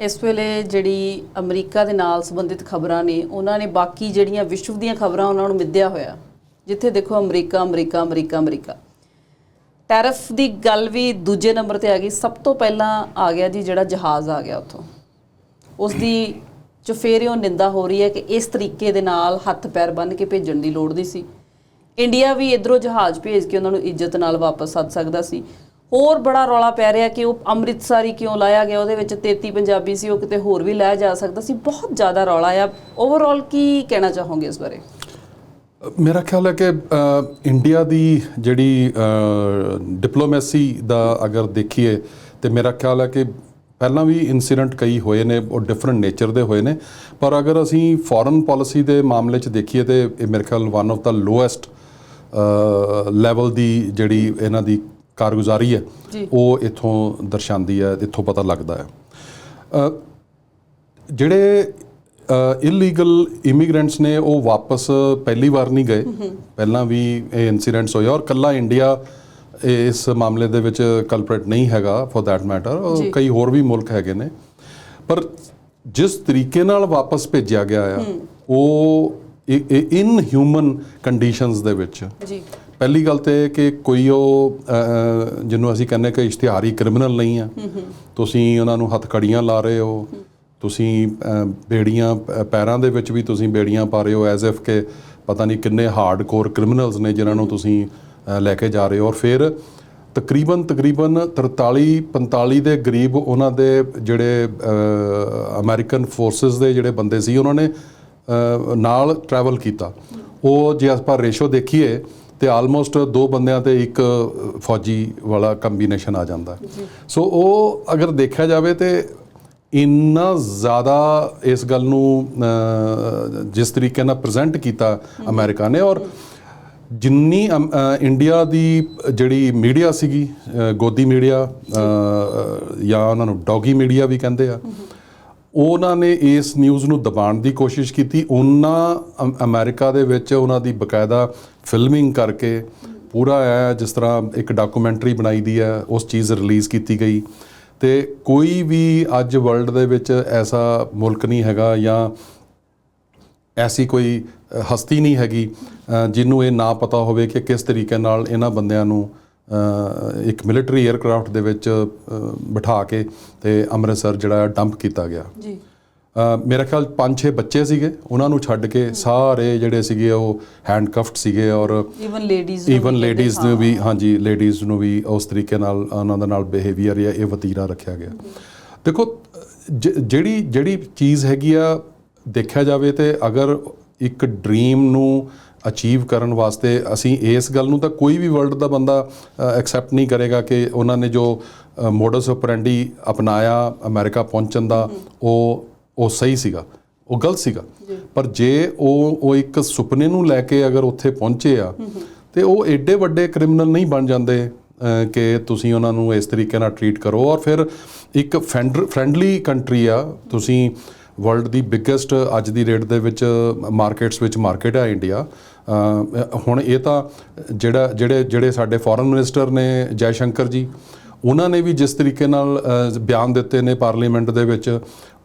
ਇਸ ਵੇਲੇ ਜਿਹੜੀ ਅਮਰੀਕਾ ਦੇ ਨਾਲ ਸੰਬੰਧਿਤ ਖਬਰਾਂ ਨੇ, ਉਹਨਾਂ ਨੇ ਬਾਕੀ ਜਿਹੜੀਆਂ ਵਿਸ਼ਵ ਦੀਆਂ ਖਬਰਾਂ, ਉਹਨਾਂ ਨੂੰ ਮਿੱਧਿਆ ਹੋਇਆ। ਜਿੱਥੇ ਦੇਖੋ America America America America. Tariff ਦੀ ਗੱਲ ਵੀ ਦੂਜੇ ਨੰਬਰ ਤੇ ਆ ਗਈ। ਸਭ ਤੋਂ ਪਹਿਲਾਂ ਆ ਗਿਆ ਜੀ ਜਿਹੜਾ ਜਹਾਜ਼ ਆ ਗਿਆ ਉੱਥੋਂ। ਉਸ ਦੀ ਚੁਫੇਰਿਓਂ ਨਿੰਦਾ ਹੋ ਰਹੀ ਹੈ ਕਿ ਇਸ ਤਰੀਕੇ ਦੇ ਨਾਲ ਹੱਥ ਪੈਰ ਬੰਨ੍ਹ ਕੇ ਭੇਜਣ ਦੀ ਲੋੜ ਨਹੀਂ ਸੀ। ਇੰਡੀਆ ਵੀ ਇਧਰੋਂ ਜਹਾਜ਼ ਭੇਜ ਕੇ ਉਹਨਾਂ ਨੂੰ ਇੱਜ਼ਤ ਨਾਲ ਵਾਪਸ ਸੱਦ ਸਕਦਾ ਸੀ। ਹੋਰ ਬੜਾ ਰੌਲਾ ਪੈ ਰਿਹਾ ਕਿ ਉਹ ਅੰਮ੍ਰਿਤਸਰ ਹੀ ਕਿਉਂ ਲਾਇਆ ਗਿਆ? ਉਹਦੇ ਵਿੱਚ 33 ਪੰਜਾਬੀ ਸੀ, ਉਹ ਕਿਤੇ ਹੋਰ ਵੀ ਲਾਇਆ ਜਾ ਸਕਦਾ ਸੀ। ਬਹੁਤ ਜ਼ਿਆਦਾ ਰੌਲਾ ਆ। ਓਵਰਆਲ ਕੀ ਕਹਿਣਾ ਚਾਹੋਗੇ ਇਸ ਬਾਰੇ? ਮੇਰਾ ਖਿਆਲ ਹੈ ਕਿ ਇੰਡੀਆ ਦੀ ਜਿਹੜੀ ਡਿਪਲੋਮੈਸੀ ਦਾ ਅਗਰ ਦੇਖੀਏ, ਤੇ ਮੇਰਾ ਖਿਆਲ ਹੈ ਕਿ ਪਹਿਲਾਂ ਵੀ ਇਨਸੀਡੈਂਟ ਕਈ ਹੋਏ ਨੇ, ਉਹ ਡਿਫਰੈਂਟ ਨੇਚਰ ਦੇ ਹੋਏ ਨੇ। ਪਰ ਅਗਰ ਅਸੀਂ ਫੋਰਨ ਪਾਲਿਸੀ ਦੇ ਮਾਮਲੇ 'ਚ ਦੇਖੀਏ, ਤੇ ਇਹ ਮੇਰੇ ਖਿਆਲ one of the lowest level ਦੀ ਜਿਹੜੀ ਇਹਨਾਂ ਦੀ ਕਾਰਗੁਜ਼ਾਰੀ ਹੈ ਉਹ ਇਥੋਂ ਦਰਸਾਉਂਦੀ ਹੈ ਇਥੋਂ ਪਤਾ ਲੱਗਦਾ ਹੈ। ਜਿਹੜੇ ਇਲੀਗਲ ਇਮੀਗ੍ਰੈਂਟਸ ਨੇ ਉਹ ਵਾਪਸ ਪਹਿਲੀ ਵਾਰ ਨਹੀਂ ਗਏ। ਪਹਿਲਾਂ ਵੀ ਇਹ ਇਨਸੀਡੈਂਟਸ ਹੋਏ ਔਰ ਕੱਲਾ ਇੰਡੀਆ ਇਸ ਮਾਮਲੇ ਦੇ ਵਿੱਚ ਕਲਪਰੇਟ ਨਹੀਂ ਹੈਗਾ ਫॉर दैट ਮੈਟਰ ਕਈ ਹੋਰ ਵੀ ਮੁਲਕ ਹੈਗੇ ਨੇ। ਪਰ ਜਿਸ ਤਰੀਕੇ ਨਾਲ ਵਾਪਸ ਭੇਜਿਆ ਗਿਆ ਆ ਉਹ ਇਨ ਹਿਊਮਨ ਕੰਡੀਸ਼ਨਸ ਦੇ ਵਿੱਚ ਜੀ। ਪਹਿਲੀ ਗੱਲ ਤੇ ਕਿ ਕੋਈ ਉਹ ਜਿਹਨੂੰ ਅਸੀਂ ਕਹਿੰਦੇ ਕਿ ਇਸ਼ਤਿਹਾਰੀ ਕ੍ਰਿਮੀਨਲ ਨਹੀਂ ਆ। ਤੁਸੀਂ ਉਹਨਾਂ ਨੂੰ ਹੱਥ ਕੜੀਆਂ ਲਾ ਰਹੇ ਹੋ। ਤੁਸੀਂ ਬੇੜੀਆਂ ਪੈਰਾਂ ਦੇ ਵਿੱਚ ਵੀ ਤੁਸੀਂ ਬੇੜੀਆਂ ਪਾ ਰਹੇ ਹੋ ਐਜ਼ ਇਫ ਕਿ ਪਤਾ ਨਹੀਂ ਕਿੰਨੇ ਹਾਰਡਕੋਰ ਕ੍ਰਿਮੀਨਲਸ ਨੇ ਜਿਨ੍ਹਾਂ ਨੂੰ ਤੁਸੀਂ ਲੈ ਕੇ ਜਾ ਰਹੇ ਹੋ। ਔਰ ਫਿਰ ਤਕਰੀਬਨ ਤਕਰੀਬਨ 43 45 ਦੇ ਗਰੀਬ ਉਹਨਾਂ ਦੇ ਜਿਹੜੇ ਅਮਰੀਕਨ ਫੋਰਸਸ ਦੇ ਜਿਹੜੇ ਬੰਦੇ ਸੀ ਉਹਨਾਂ ਨੇ ਨਾਲ ਟਰੈਵਲ ਕੀਤਾ। ਉਹ ਜੇ ਆਪਾਂ ਰੇਸ਼ੋ ਦੇਖੀਏ ਤੇ ਆਲਮੋਸਟ ਦੋ ਬੰਦਿਆਂ ਤੇ ਇੱਕ ਫੌਜੀ ਵਾਲਾ ਕੰਬੀਨੇਸ਼ਨ ਆ ਜਾਂਦਾ। ਸੋ ਉਹ ਅਗਰ ਦੇਖਿਆ ਜਾਵੇ ਤੇ ਇੰਨਾ ਜ਼ਿਆਦਾ ਇਸ ਗੱਲ ਨੂੰ ਜਿਸ ਤਰੀਕੇ ਨਾਲ ਪ੍ਰੈਜ਼ੈਂਟ ਕੀਤਾ ਅਮਰੀਕਾ ਨੇ ਔਰ ਜਿੰਨੀ ਇੰਡੀਆ ਦੀ ਜਿਹੜੀ ਮੀਡੀਆ ਸੀਗੀ ਗੋਦੀ ਮੀਡੀਆ ਜਾਂ ਉਹਨਾਂ ਨੂੰ ਡੌਗੀ ਮੀਡੀਆ ਵੀ ਕਹਿੰਦੇ ਆ। ਉਹਨਾਂ ਨੇ ਇਸ ਨਿਊਜ਼ ਨੂੰ ਦਬਾਉਣ ਦੀ ਕੋਸ਼ਿਸ਼ ਕੀਤੀ। ਉਹਨਾਂ ਅਮ- ਅਮਰੀਕਾ ਦੇ ਵਿੱਚ ਉਹਨਾਂ ਦੀ ਬਕਾਇਦਾ ਫਿਲਮਿੰਗ ਕਰਕੇ ਪੂਰਾ ਹੈ, ਜਿਸ ਤਰ੍ਹਾਂ ਇੱਕ ਡਾਕੂਮੈਂਟਰੀ ਬਣਾਈ ਦੀ ਹੈ, ਉਸ ਚੀਜ਼ ਰਿਲੀਜ਼ ਕੀਤੀ ਗਈ। ਤੇ ਕੋਈ ਵੀ ਅੱਜ ਵਰਲਡ ਦੇ ਵਿੱਚ ਐਸਾ ਮੁਲਕ ਨਹੀਂ ਹੈਗਾ ਜਾਂ ਐਸੀ ਕੋਈ ਹਸਤੀ ਨਹੀਂ ਹੈਗੀ ਜਿਹਨੂੰ ਇਹ ਨਾ ਪਤਾ ਹੋਵੇ ਕਿ ਕਿਸ ਤਰੀਕੇ ਨਾਲ ਇਹਨਾਂ ਬੰਦਿਆਂ ਨੂੰ ਇੱਕ ਮਿਲਟਰੀ 에ਅਰਕ੍ਰਾਫਟ ਦੇ ਵਿੱਚ ਬਿਠਾ ਕੇ ਤੇ ਅੰਮ੍ਰਿਤਸਰ ਜਿਹੜਾ ਡੰਪ ਕੀਤਾ ਗਿਆ। ਜੀ। ਮੇਰਾ ਖਿਆਲ 5-6 ਬੱਚੇ ਸੀਗੇ ਉਹਨਾਂ ਨੂੰ ਛੱਡ ਕੇ ਸਾਰੇ ਜਿਹੜੇ ਸੀਗੇ ਉਹ ਹੈਂਡਕਫਡ ਸੀਗੇ ਔਰ ਈਵਨ ਲੇਡੀਜ਼ ਈਵਨ ਲੇਡੀਜ਼ ਨੂੰ ਵੀ ਹਾਂਜੀ ਲੇਡੀਜ਼ ਨੂੰ ਵੀ ਉਸ ਤਰੀਕੇ ਨਾਲ ਉਹਨਾਂ ਦੇ ਨਾਲ ਬਿਹੇਵੀਅਰ ਜਾਂ ਇਹ ਵਤੀਰਾ ਰੱਖਿਆ ਗਿਆ। ਦੇਖੋ ਜਿਹੜੀ ਜਿਹੜੀ ਚੀਜ਼ ਹੈਗੀ ਆ ਦੇਖਿਆ ਜਾਵੇ ਤੇ ਅਗਰ ਇੱਕ ਡ੍ਰੀਮ ਨੂੰ ਅਚੀਵ ਕਰਨ ਵਾਸਤੇ ਅਸੀਂ ਇਸ ਗੱਲ ਨੂੰ ਤਾਂ ਕੋਈ ਵੀ ਵਰਲਡ ਦਾ ਬੰਦਾ ਐਕਸੈਪਟ ਨਹੀਂ ਕਰੇਗਾ ਕਿ ਉਹਨਾਂ ਨੇ ਜੋ ਮੋਡਸ ਆਪਰੈਂਡੀ ਅਪਣਾਇਆ ਅਮਰੀਕਾ ਪਹੁੰਚਣ ਦਾ ਉਹ ਉਹ ਸਹੀ ਸੀਗਾ ਉਹ ਗਲਤ ਸੀਗਾ। ਪਰ ਜੇ ਉਹ ਉਹ ਇੱਕ ਸੁਪਨੇ ਨੂੰ ਲੈ ਕੇ ਅਗਰ ਉੱਥੇ ਪਹੁੰਚੇ ਆ ਤੇ ਉਹ ਐਡੇ ਵੱਡੇ ਕ੍ਰਿਮੀਨਲ ਨਹੀਂ ਬਣ ਜਾਂਦੇ ਕਿ ਤੁਸੀਂ ਉਹਨਾਂ ਨੂੰ ਇਸ ਤਰੀਕੇ ਨਾਲ ਟਰੀਟ ਕਰੋ। ਔਰ ਫਿਰ ਇੱਕ ਫ੍ਰੈਂਡਲੀ ਕੰਟਰੀ ਆ ਤੁਸੀਂ ਵਰਲਡ ਦੀ ਬਿਗੇਸਟ ਅੱਜ ਦੀ ਰੇਟ ਦੇ ਵਿੱਚ ਮਾਰਕੀਟਸ ਵਿੱਚ ਮਾਰਕੀਟ ਹੈ ਇੰਡੀਆ ਹੁਣ ਇਹ ਤਾਂ ਜਿਹੜਾ ਜਿਹੜੇ ਜਿਹੜੇ ਸਾਡੇ ਫੋਰਨ ਮਿਨਿਸਟਰ ਨੇ ਜੈ ਸ਼ੰਕਰ ਜੀ ਉਹਨਾਂ ਨੇ ਵੀ ਜਿਸ ਤਰੀਕੇ ਨਾਲ ਬਿਆਨ ਦਿੱਤੇ ਨੇ ਪਾਰਲੀਮੈਂਟ ਦੇ ਵਿੱਚ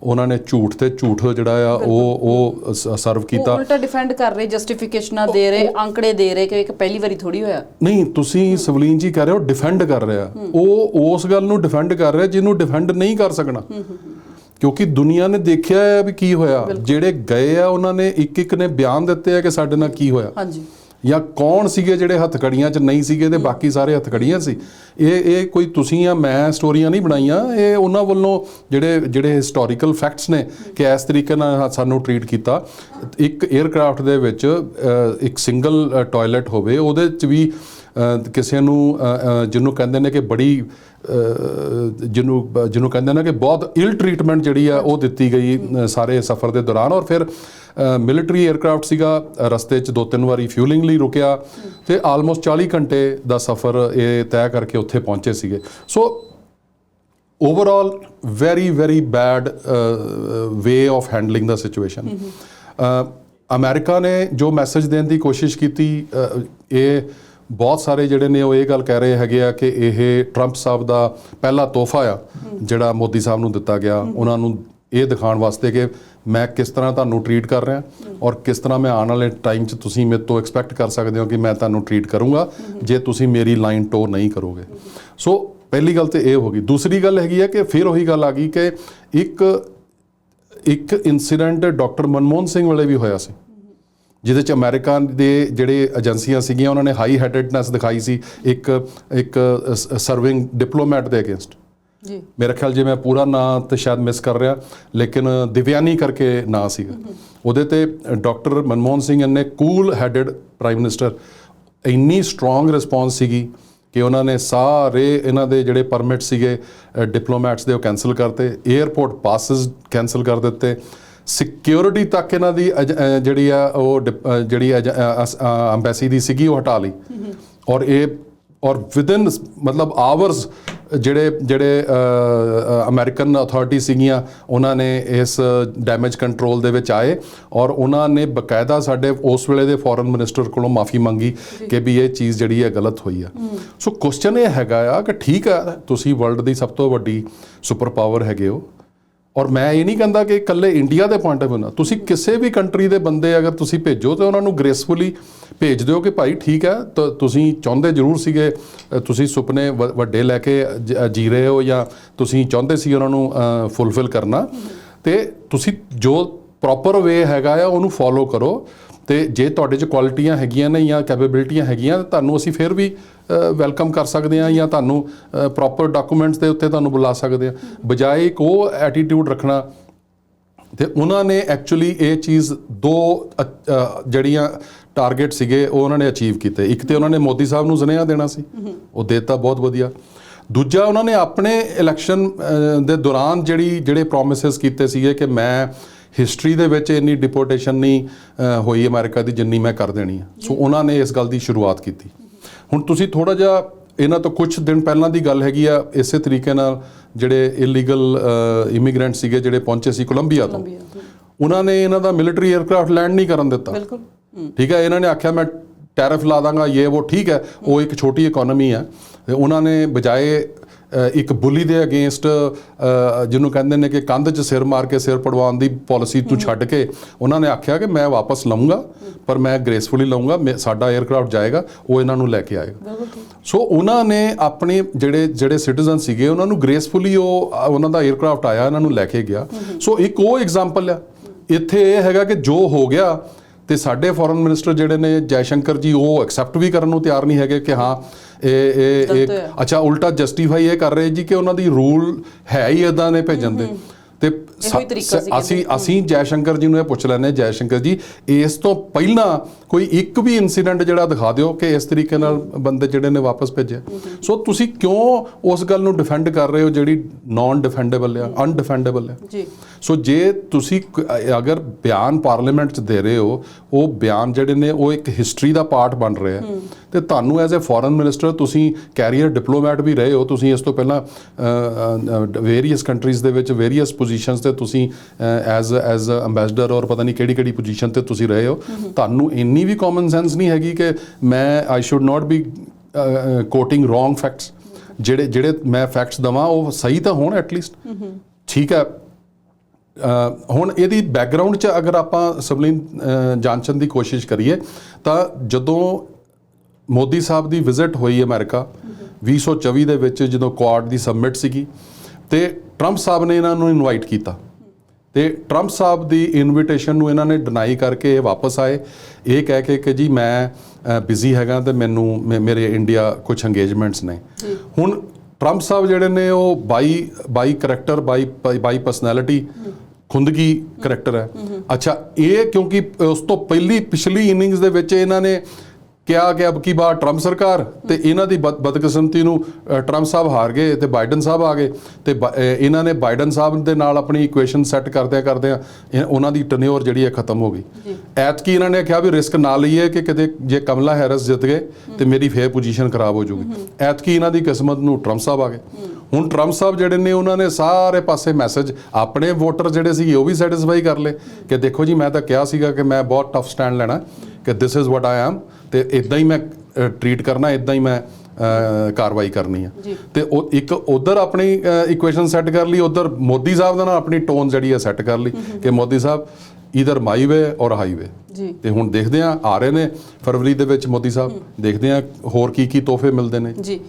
ਉਹਨਾਂ ਨੇ ਝੂਠ ਤੇ ਝੂਠ ਜਿਹੜਾ ਆ ਉਹ ਉਹ ਸਰਵ ਉਹ ਕੀਤਾ। ਉਲਟਾ ਡਿਫੈਂਡ ਕਰ ਰਹੇ ਜਸਟੀਫਿਕੇਸ਼ਨਾਂ ਦੇ ਰਹੇ ਅੰਕੜੇ ਦੇ ਰਹੇ ਕਿ ਇੱਕ ਪਹਿਲੀ ਵਾਰੀ ਥੋੜੀ ਹੋਇਆ। ਨਹੀਂ ਤੁਸੀਂ ਸਵਲੀਨ ਜੀ ਕਹਿ ਰਹੇ ਹੋ ਡਿਫੈਂਡ ਕਰ ਰਿਹਾ। ਉਹ ਉਸ ਗੱਲ ਨੂੰ ਡਿਫੈਂਡ ਕਰ ਰਿਹਾ ਜਿਹਨੂੰ ਡਿਫੈਂਡ ਨਹੀਂ ਕਰ ਸਕਣਾ। ਕਿਉਂਕਿ ਦੁਨੀਆ ਨੇ ਦੇਖਿਆ ਹੈ ਵੀ ਕੀ ਹੋਇਆ। ਜਿਹੜੇ ਗਏ ਆ ਉਹਨਾਂ ਨੇ ਇੱਕ ਇੱਕ ਨੇ ਬਿਆਨ ਦਿੱਤੇ ਆ ਕਿ ਸਾਡੇ ਨਾਲ ਕੀ ਹੋਇਆ। ਹਾਂਜੀ। ਜਾਂ ਕੌਣ ਸੀਗੇ ਜਿਹੜੇ ਹੱਥਕੜੀਆਂ 'ਚ ਨਹੀਂ ਸੀਗੇ ਤੇ ਬਾਕੀ ਸਾਰੇ ਹੱਥਕੜੀਆਂ ਸੀ। ਇਹ ਇਹ ਕੋਈ ਤੁਸੀਂ ਜਾਂ ਮੈਂ ਸਟੋਰੀਆਂ ਨਹੀਂ ਬਣਾਈਆਂ। ਇਹ ਉਹਨਾਂ ਵੱਲੋਂ ਜਿਹੜੇ ਜਿਹੜੇ ਹਿਸਟੋਰੀਕਲ ਫੈਕਟਸ ਨੇ ਕਿ ਇਸ ਤਰੀਕੇ ਨਾਲ ਸਾਨੂੰ ਟਰੀਟ ਕੀਤਾ। ਇੱਕ 에ਅਰਕ੍ਰਾਫਟ ਦੇ ਵਿੱਚ ਇੱਕ ਸਿੰਗਲ ਟਾਇਲਟ ਹੋਵੇ ਉਹਦੇ 'ਚ ਵੀ ਕਿਸੇ ਨੂੰ ਜਿਹਨੂੰ ਕਹਿੰਦੇ ਨੇ ਕਿ ਬੜੀ ਜਿਹਨੂੰ ਜਿਹਨੂੰ ਕਹਿੰਦੇ ਨੇ ਕਿ ਬਹੁਤ ਇਲ ਟ੍ਰੀਟਮੈਂਟ ਜਿਹੜੀ ਆ ਉਹ ਦਿੱਤੀ ਗਈ ਸਾਰੇ ਸਫ਼ਰ ਦੇ ਦੌਰਾਨ। ਔਰ ਫਿਰ ਮਿਲਟਰੀ 에ਅਰਕ੍ਰਾਫਟ ਸੀਗਾ ਰਸਤੇ 'ਚ ਦੋ ਤਿੰਨ ਵਾਰੀ ਫਿਊਲਿੰਗ ਲਈ ਰੁਕਿਆ ਤੇ ਆਲਮੋਸਟ 40 ਘੰਟੇ ਦਾ ਸਫ਼ਰ ਇਹ ਤੈਅ ਕਰਕੇ ਉੱਥੇ ਪਹੁੰਚੇ ਸੀਗੇ। So overall very very bad way of handling the situation America ਨੇ ਜੋ ਮੈਸੇਜ ਦੇਣ ਦੀ ਕੋਸ਼ਿਸ਼ ਕੀਤੀ ਇਹ ਬਹੁਤ ਸਾਰੇ ਜਿਹੜੇ ਨੇ ਉਹ ਇਹ ਗੱਲ ਕਹਿ ਰਹੇ ਹੈਗੇ ਆ ਕਿ ਇਹ ਟਰੰਪ ਸਾਹਿਬ ਦਾ ਪਹਿਲਾ ਤੋਹਫਾ ਆ, ਜਿਹੜਾ ਮੋਦੀ ਸਾਹਿਬ ਨੂੰ ਦਿੱਤਾ ਗਿਆ। ਉਹਨਾਂ ਨੂੰ ਇਹ ਦਿਖਾਉਣ ਵਾਸਤੇ ਕਿ ਮੈਂ ਕਿਸ ਤਰ੍ਹਾਂ ਤੁਹਾਨੂੰ ਟਰੀਟ ਕਰ ਰਿਹਾ, ਔਰ ਕਿਸ ਤਰ੍ਹਾਂ ਮੈਂ ਆਉਣ ਵਾਲੇ ਟਾਈਮ 'ਚ ਤੁਸੀਂ ਮੇਰੇ ਤੋਂ ਐਕਸਪੈਕਟ ਕਰ ਸਕਦੇ ਹੋ ਕਿ ਮੈਂ ਤੁਹਾਨੂੰ ਟਰੀਟ ਕਰੂੰਗਾ, ਜੇ ਤੁਸੀਂ ਮੇਰੀ ਲਾਈਨ ਟੋ ਨਹੀਂ ਕਰੋਗੇ। ਸੋ ਪਹਿਲੀ ਗੱਲ ਤੇ ਇਹ ਹੋ ਗਈ। ਦੂਸਰੀ ਗੱਲ ਹੈਗੀ ਹੈ ਕਿ ਫਿਰ ਉਹੀ ਗੱਲ ਆ ਗਈ ਕਿ ਇੱਕ ਇੱਕ ਇਨਸੀਡੈਂਟ ਡਾਕਟਰ ਮਨਮੋਹਨ ਸਿੰਘ ਵਾਲੇ ਵੀ ਹੋਇਆ ਸੀ। ਜਿਹਦੇ ਚ ਅਮਰੀਕਾ ਦੇ ਜਿਹੜੇ ਏਜੰਸੀਆਂ ਸੀਗੀਆਂ ਉਹਨਾਂ ਨੇ ਹਾਈ ਹੈਡਡਨੈਸ ਦਿਖਾਈ ਸੀ ਇੱਕ ਇੱਕ ਸਰਵਿੰਗ ਡਿਪਲੋਮੈਟ ਦੇ ਅਗੇਂਸਟ ਜੀ। ਮੇਰਾ ਖਿਆਲ ਜੇ ਮੈਂ ਪੂਰਾ ਨਾਂ ਤੇ ਸ਼ਾਇਦ ਮਿਸ ਕਰ ਰਿਹਾ ਲੇਕਿਨ ਦਿਵਿਆਨੀ ਕਰਕੇ ਨਾਂ ਸੀਗਾ। ਉਹਦੇ ਤੇ ਡਾਕਟਰ ਮਨਮੋਹਨ ਸਿੰਘ ਨੇ ਕੂਲ ਹੈਡਡ ਪ੍ਰਾਈਮ ਮਿਨਿਸਟਰ ਇੰਨੀ ਸਟਰੋਂਗ ਰਿਸਪੌਂਸ ਸੀਗੀ ਕਿ ਉਹਨਾਂ ਨੇ ਸਾਰੇ ਇਹਨਾਂ ਦੇ ਜਿਹੜੇ ਪਰਮਿਟ ਸੀਗੇ ਡਿਪਲੋਮੈਟਸ ਦੇ ਉਹ ਕੈਨਸਲ ਕਰਤੇ 에ਅਰਪੋਰਟ ਪਾਸਸ ਕੈਨਸਲ ਕਰ ਦਿੱਤੇ। ਸਿਕਿਉਰਿਟੀ ਤੱਕ ਇਹਨਾਂ ਦੀ ਜਿਹੜੀ ਆ ਉਹ ਜਿਹੜੀ ਅੰਬੈਸੀ ਦੀ ਸੀਗੀ ਉਹ ਹਟਾ ਲਈ। ਔਰ ਇਹ ਔਰ ਵਿਦਿਨ ਮਤਲਬ ਆਵਰਸ ਜਿਹੜੇ ਜਿਹੜੇ ਅਮਰੀਕਨ ਅਥਾਰਟੀ ਸੀਗੀਆਂ ਉਹਨਾਂ ਨੇ ਇਸ ਡੈਮੇਜ ਕੰਟਰੋਲ ਦੇ ਵਿੱਚ ਆਏ ਔਰ ਉਹਨਾਂ ਨੇ ਬਕਾਇਦਾ ਸਾਡੇ ਉਸ ਵੇਲੇ ਦੇ ਫੋਰਨ ਮਿਨਿਸਟਰ ਕੋਲੋਂ ਮਾਫੀ ਮੰਗੀ ਕਿ ਵੀ ਇਹ ਚੀਜ਼ ਜਿਹੜੀ ਹੈ ਗਲਤ ਹੋਈ ਆ। ਸੋ ਕੁਐਸਚਨ ਇਹ ਹੈਗਾ ਆ ਕਿ ਠੀਕ ਆ ਤੁਸੀਂ ਵਰਲਡ ਦੀ ਸਭ ਤੋਂ ਵੱਡੀ ਸੁਪਰ ਪਾਵਰ ਹੈਗੇ ਹੋ। ਔਰ ਮੈਂ ਇਹ ਨਹੀਂ ਕਹਿੰਦਾ ਕਿ ਇਕੱਲੇ ਇੰਡੀਆ ਦੇ ਪੁਆਇੰਟ ਆਫ ਨਾ ਤੁਸੀਂ ਕਿਸੇ ਵੀ ਕੰਟਰੀ ਦੇ ਬੰਦੇ ਅਗਰ ਤੁਸੀਂ ਭੇਜੋ ਤੇ ਉਹਨਾਂ ਨੂੰ ਗ੍ਰੇਸਫੁਲੀ ਭੇਜ ਦਿਓ ਕਿ ਭਾਈ ਠੀਕ ਹੈ, ਤਾਂ ਤੁਸੀਂ ਚਾਹੁੰਦੇ ਜ਼ਰੂਰ ਸੀਗੇ ਤੁਸੀਂ ਸੁਪਨੇ ਵ- ਵੱਡੇ ਲੈ ਕੇ ਜੀ ਰਹੇ ਹੋ ਜਾਂ ਤੁਸੀਂ ਚਾਹੁੰਦੇ ਸੀ ਉਹਨਾਂ ਨੂੰ ਫੁੱਲਫਿਲ ਕਰਨਾ। ਤੇ ਤੁਸੀਂ ਜੋ ਪ੍ਰੋਪਰ ਵੇ ਹੈਗਾ ਆ, ਉਹਨੂੰ ਫੋਲੋ ਕਰੋ। ਤੇ ਜੇ ਤੁਹਾਡੇ 'ਚ ਕੁਆਲਿਟੀਆਂ ਹੈਗੀਆਂ ਨੇ ਜਾਂ ਕੈਪੇਬਿਲਿਟੀਆਂ ਹੈਗੀਆਂ, ਤਾਂ ਤੁਹਾਨੂੰ ਅਸੀਂ ਫਿਰ ਵੀ ਵੈਲਕਮ ਕਰ ਸਕਦੇ ਹਾਂ ਜਾਂ ਤੁਹਾਨੂੰ ਪ੍ਰੋਪਰ ਡਾਕੂਮੈਂਟਸ ਦੇ ਉੱਤੇ ਤੁਹਾਨੂੰ ਬੁਲਾ ਸਕਦੇ ਹਾਂ। ਬਜਾਏ ਇੱਕ ਉਹ ਐਟੀਟਿਊਡ ਰੱਖਣਾ, ਤੇ ਉਹਨਾਂ ਨੇ ਐਕਚੁਅਲੀ ਇਹ ਚੀਜ਼ ਦੋ ਜਿਹੜੀਆਂ ਟਾਰਗੇਟ ਸੀਗੇ, ਉਹ ਉਹਨਾਂ ਨੇ ਅਚੀਵ ਕੀਤੇ। ਇੱਕ ਤੇ ਉਹਨਾਂ ਨੇ ਮੋਦੀ ਸਾਹਿਬ ਨੂੰ ਸੁਨੇਹਾ ਦੇਣਾ ਸੀ। ਉਹ ਦੇਤਾ ਬਹੁਤ ਵਧੀਆ। ਦੂਜਾ ਉਹਨਾਂ ਨੇ ਆਪਣੇ ਇਲੈਕਸ਼ਨ ਦੇ ਦੌਰਾਨ ਜਿਹੜੀ, ਜਿਹੜੇ ਪ੍ਰੋਮਿਸਸ ਕੀਤੇ ਸੀਗੇ ਕਿ ਮੈਂ ਹਿਸਟਰੀ ਦੇ ਵਿੱਚ ਇੰਨੀ ਡਿਪੋਰਟੇਸ਼ਨ ਨਹੀਂ ਹੋਈ ਅਮਰੀਕਾ ਦੀ ਜਿੰਨੀ ਮੈਂ ਕਰ ਦੇਣੀ ਆ। ਸੋ ਉਹਨਾਂ ਨੇ ਇਸ ਗੱਲ ਦੀ ਸ਼ੁਰੂਆਤ ਕੀਤੀ। ਹੁਣ ਤੁਸੀਂ ਥੋੜਾ ਜਿਹਾ ਇਹਨਾਂ ਤੋਂ ਕੁਝ ਦਿਨ ਪਹਿਲਾਂ ਦੀ ਗੱਲ ਹੈਗੀ ਆ ਇਸੇ ਤਰੀਕੇ ਨਾਲ ਜਿਹੜੇ ਇਲੀਗਲ ਇਮੀਗ੍ਰੈਂਟ ਸੀਗੇ ਜਿਹੜੇ ਪਹੁੰਚੇ ਸੀ ਕੋਲੰਬੀਆ ਤੋਂ ਉਹਨਾਂ ਨੇ ਇਹਨਾਂ ਦਾ ਮਿਲਟਰੀ 에ਅਰਕ੍ਰਾਫਟ ਲੈਂਡ ਨਹੀਂ ਕਰਨ ਦਿੱਤਾ। ਬਿਲਕੁਲ ਠੀਕ ਹੈ ਇਹਨਾਂ ਨੇ ਆਖਿਆ ਮੈਂ ਟੈਰਿਫ ਲਾ ਦਾਂਗਾ ਇਹ ਉਹ ਠੀਕ ਹੈ ਉਹ ਇੱਕ ਛੋਟੀ ਇਕਨੋਮੀ ਹੈ। ਉਹਨਾਂ ਨੇ ਬਜਾਏ ਇੱਕ ਬੁਲੀ ਦੇ ਅਗੇਂਸਟ ਜਿਹਨੂੰ ਕਹਿੰਦੇ ਨੇ ਕਿ ਕੰਧ 'ਚ ਸਿਰ ਮਾਰ ਕੇ ਸਿਰ ਪੜਵਾਉਣ ਦੀ ਪਾਲਿਸੀ ਤੋਂ ਛੱਡ ਕੇ। ਉਹਨਾਂ ਨੇ ਆਖਿਆ ਕਿ ਮੈਂ ਵਾਪਸ ਲਵਾਂਗਾ ਪਰ ਮੈਂ ਗ੍ਰੇਸਫੁਲੀ ਲਵਾਂਗਾ ਸਾਡਾ 에ਅਰਕ੍ਰਾਫਟ ਜਾਏਗਾ ਉਹ ਇਹਨਾਂ ਨੂੰ ਲੈ ਕੇ ਆਏਗਾ। ਸੋ ਉਹਨਾਂ ਨੇ ਆਪਣੇ ਜਿਹੜੇ ਜਿਹੜੇ ਸਿਟੀਜ਼ਨ ਸੀਗੇ ਉਹਨਾਂ ਨੂੰ ਗ੍ਰੇਸਫੁਲੀ ਉਹ ਉਹਨਾਂ ਦਾ 에ਅਰਕ੍ਰਾਫਟ ਆਇਆ ਇਹਨਾਂ ਨੂੰ ਲੈ ਕੇ ਗਿਆ। ਸੋ ਇੱਕ ਉਹ ਐਗਜ਼ਾਮਪਲ ਆ। ਇੱਥੇ ਇਹ ਹੈਗਾ ਕਿ ਜੋ ਹੋ ਗਿਆ ਤੇ ਸਾਡੇ ਫੋਰਨ ਮਿਨਿਸਟਰ ਜਿਹੜੇ ਨੇ ਜੈ ਸ਼ੰਕਰ ਜੀ ਉਹ ਐਕਸੈਪਟ ਵੀ ਕਰਨ ਨੂੰ ਤਿਆਰ ਨਹੀਂ ਹੈਗੇ ਕਿ ਹਾਂ ਇਹ ਇਹ ਹੋਇਆ। ਅੱਛਾ ਉਲਟਾ ਜਸਟੀਫਾਈ ਇਹ ਕਰ ਰਹੇ ਜੀ ਕਿ ਉਹਨਾਂ ਦੀ ਰੂਲ ਹੈ ਹੀ ਇਦਾਂ ਨੇ ਭੇਜਣ ਦੇ ਤੇ ਇਹੋ ਹੀ ਤਰੀਕਾ ਸੀ ਅਸੀਂ ਅਸੀਂ ਜੈ। ਸ਼ੰਕਰ ਜੀ ਨੂੰ ਇਹ ਪੁੱਛ ਹਾਂ, ਜੈ ਸ਼ੰਕਰ ਜੀ ਇਸ ਤੋਂ ਪਹਿਲਾਂ ਕੋਈ ਇੱਕ ਵੀ ਇਨਸੀਡੈਂਟ ਜਿਹੜਾ ਦਿਖਾ ਦਿਓ ਕਿ ਇਸ ਤਰੀਕੇ ਨਾਲ ਬੰਦੇ ਜਿਹੜੇ ਨੇ ਵਾਪਸ ਭੇਜੇ? ਸੋ ਤੁਸੀਂ ਕਿਉਂ ਉਸ ਗੱਲ ਨੂੰ ਡਿਫੈਂਡ ਕਰ ਰਹੇ ਹੋ ਜਿਹੜੀ ਨਾਨ ਡਿਫੈਂਡੇਬਲ ਆ ਅਨਡਿਫੈਂਡੇਬਲ ਆ? ਜੀ। ਸੋ ਜੇ ਤੁਸੀਂ ਅਗਰ ਬਿਆਨ ਪਾਰਲੀਮੈਂਟ 'ਚ ਦੇ ਰਹੇ ਹੋ ਉਹ ਬਿਆਨ ਜਿਹੜੇ ਨੇ ਉਹ ਇੱਕ ਹਿਸਟਰੀ ਦਾ ਪਾਰਟ ਬਣ ਰਹੇ ਆ। ਤੇ ਤੁਹਾਨੂੰ ਐਜ਼ ਅ ਫੋਰਨ ਮਿਨਿਸਟਰ ਤੁਸੀਂ ਕੈਰੀਅਰ ਡਿਪਲੋਮੈਟ ਵੀ ਰਹੇ ਹੋ ਤੁਸੀਂ ਇਸ ਤੋਂ ਪਹਿਲਾਂ ਵੇਰੀਅਸ ਕੰਟਰੀਜ਼ ਦੇ ਵਿੱਚ ਵੇਰੀਅਸ ਪੋਜੀਸ਼ਨਸ ਤੇ ਤੁਸੀਂ ਐਜ਼ ਐਜ਼ ਐਮਬੈਸਡਰ ਔਰ ਪਤਾ ਨਹੀਂ ਕਿਹੜੀ ਕਿਹੜੀ ਪੋਜੀਸ਼ਨ ਤੇ ਤੁਸੀਂ ਰਹੇ ਹੋ ਤੁਹਾਨੂੰ ਇੰਨੀ ਵੀ ਕਾਮਨ ਸੈਂਸ ਨਹੀਂ ਹੈਗੀ ਕਿ ਮੈਂ I should not be quoting wrong facts ਜਿਹੜੇ ਜਿਹੜੇ ਮੈਂ ਫੈਕਟਸ ਦਵਾਂ ਉਹ ਸਹੀ ਤਾਂ ਹੋਣ ਐਟਲੀਸਟ ਠੀਕ ਹੈ। ਹੁਣ ਇਹਦੀ ਬੈਕਗ੍ਰਾਉਂਡ 'ਚ ਅਗਰ ਆਪਾਂ ਸਬਲੀਨ ਅ, ਜਾਂਚਣ ਦੀ ਕੋਸ਼ਿਸ਼ ਕਰੀਏ ਤਾਂ ਜਦੋਂ ਮੋਦੀ ਸਾਹਿਬ ਦੀ ਵਿਜ਼ਿਟ ਹੋਈ ਅਮਰੀਕਾ 2024 ਦੇ ਵਿੱਚ ਜਦੋਂ ਕੁਆਡ ਦੀ ਸਬਮਿਟ ਸੀਗੀ ਤੇ ਟਰੰਪ ਸਾਹਿਬ ਨੇ ਇਹਨਾਂ ਨੂੰ ਇਨਵਾਈਟ ਕੀਤਾ। ਤੇ ਟਰੰਪ ਸਾਹਿਬ ਦੀ ਇਨਵੀਟੇਸ਼ਨ ਨੂੰ ਇਹਨਾਂ ਨੇ ਡਿਨਾਈ ਕਰਕੇ ਇਹ ਵਾਪਸ ਆਏ। ਇਹ ਕਹਿ ਕੇ ਕਿ ਜੀ ਮੈਂ ਬਿਜ਼ੀ ਹੈਗਾ ਤੇ ਮੈਨੂੰ ਮੇਰੇ ਇੰਡੀਆ ਕੁਝ ਇੰਗੇਜਮੈਂਟਸ ਨੇ। ਹੁਣ ਟਰੰਪ ਸਾਹਿਬ ਜਿਹੜੇ ਨੇ ਉਹ by by character by by personality ਖੁੰਦਗੀ character ਹੈ। ਅੱਛਾ ਇਹ ਕਿਉਂਕਿ ਉਸ ਤੋਂ ਪਹਿਲੀ ਪਿਛਲੀ ਇਨਿੰਗਸ ਦੇ ਵਿੱਚ ਇਹਨਾਂ ਨੇ ਕਿਹਾ ਕਿ ਅਬ ਕੀ ਬਾਰ ਟਰੰਪ ਸਰਕਾਰ? ਤੇ ਇਹਨਾਂ ਦੀ ਬਦ- ਬਦਕਿਸਮਤੀ ਨੂੰ ਟਰੰਪ ਸਾਹਿਬ ਹਾਰ ਗਏ ਤੇ ਬਾਈਡਨ ਸਾਹਿਬ ਆ ਗਏ। ਤੇ ਇਹਨਾਂ ਨੇ ਬਾਈਡਨ ਸਾਹਿਬ ਦੇ ਨਾਲ ਆਪਣੀ ਇਕੁਏਸ਼ਨ ਸੈੱਟ ਕਰਦਿਆਂ ਕਰਦਿਆਂ ਉਹਨਾਂ ਦੀ ਟਨਿਓਰ ਜਿਹੜੀ ਹੈ ਖਤਮ ਹੋ ਗਈ। ਐਤਕੀ ਇਹਨਾਂ ਨੇ ਕਿਹਾ ਵੀ ਰਿਸਕ ਨਾ ਲਈਏ ਕਿ ਕਿਤੇ ਜੇ ਕਮਲਾ ਹੈਰਿਸ ਜਿੱਤ ਗਏ ਤੇ ਮੇਰੀ ਫੇਰ ਪੋਜੀਸ਼ਨ ਖਰਾਬ ਹੋ ਜਾਊਗੀ। ਐਤਕੀ ਇਹਨਾਂ ਦੀ ਕਿਸਮਤ ਨੂੰ ਟਰੰਪ ਸਾਹਿਬ ਆ ਗਏ। ਹੁਣ ਟਰੰਪ ਸਾਹਿਬ ਜਿਹੜੇ ਨੇ ਉਹਨਾਂ ਨੇ ਸਾਰੇ ਪਾਸੇ ਮੈਸੇਜ ਆਪਣੇ ਵੋਟਰ ਜਿਹੜੇ ਸੀ ਉਹ ਵੀ ਸੈਟੀਸਫਾਈ ਕਰ ਲਏ। ਕਿ ਦੇਖੋ ਜੀ ਮੈਂ ਤਾਂ ਕਿਹਾ ਸੀਗਾ ਕਿ ਮੈਂ ਬਹੁਤ ਟਫ ਸਟੈਂਡ ਲੈਣਾ ਕਿ this is what I am ਤੇ ਇਦਾਂ ਹੀ ਮੈਂ ਟਰੀਟ ਕਰਨਾ ਇਦਾਂ ਹੀ ਮੈਂ ਕਾਰਵਾਈ ਕਰਨੀ ਆ। ਤੇ ਉਹ ਇੱਕ ਉਧਰ ਆਪਣੀ ਇਕੁਏਸ਼ਨ ਸੈੱਟ ਕਰ ਲਈ ਉਧਰ ਮੋਦੀ ਸਾਹਿਬ ਦਾ ਨਾਲ ਆਪਣੀ ਟੋਨ ਜਿਹੜੀ ਹੈ ਸੈੱਟ ਕਰ ਲਈ ਕਿ ਮੋਦੀ ਸਾਹਿਬ ਇਧਰ ਮਾਈ ਵੇ ਔਰ ਹਾਈਵੇ ਜੀ। ਤੇ ਹੁਣ ਦੇਖਦੇ ਆ ਆ ਰਹੇ ਨੇ ਫਰਵਰੀ ਦੇ ਵਿੱਚ ਮੋਦੀ ਸਾਹਿਬ। ਦੇਖਦੇ ਆ ਹੋਰ ਕੀ ਕੀ ਤੋਹਫੇ ਮਿਲਦੇ ਨੇ। ਜੀ।